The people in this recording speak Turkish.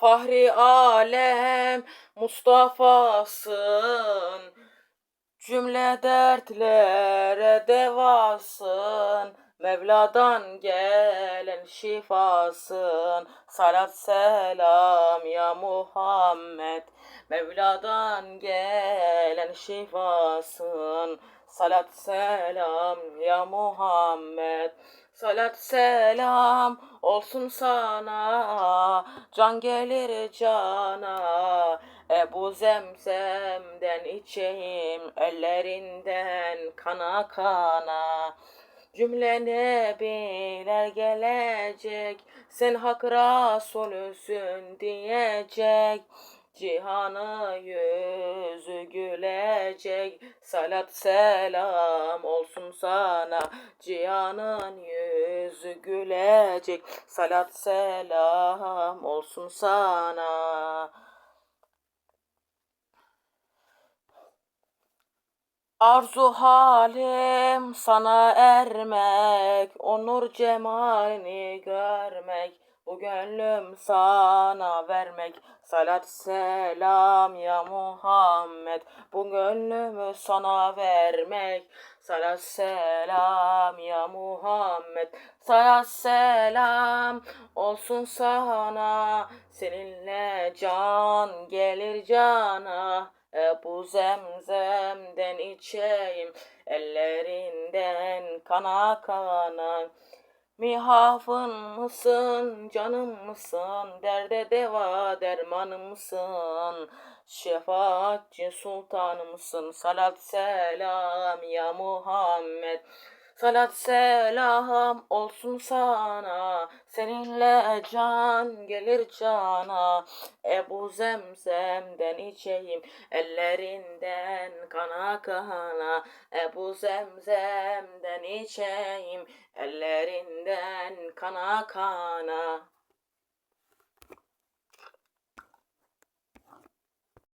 Fahri alem Mustafa'sın. Cümle dertlere devasın. Mevladan gelen şifasın. Salat selam ya Muhammed. Mevladan gelen şifasın Salat selam ya Muhammed. Salat selam olsun sana. Can gelir cana. Ebu Zemzem'den içeyim Ellerinden kana kana. Cümle nebiler gelecek Sen hak Resulüsün diyecek Cihanı yüzü gülecek. Salat selam olsun sana. Cihanın yüzü gülecek. Salat selam olsun sana. Arzu halim sana ermek, onur cemalini görmek, bu gönlüm sana vermek. Salat selam ya Muhammed, bu gönlümü sana vermek. Salat selam ya Muhammed, salat selam olsun sana. Seninle can gelir cana. Ebu Zemzem'den içeyim ellerinden kana kana Mihafın mısın, canım mısın, derde deva dermanım mısın? Şefaatçi sultanımsın, salat selam ya Muhammed. Salat selam olsun sana, seninle can gelir cana. Ebu Zemzem'den içeyim, ellerinden kana kana. Ebu Zemzem'den içeyim, ellerinden kana kana.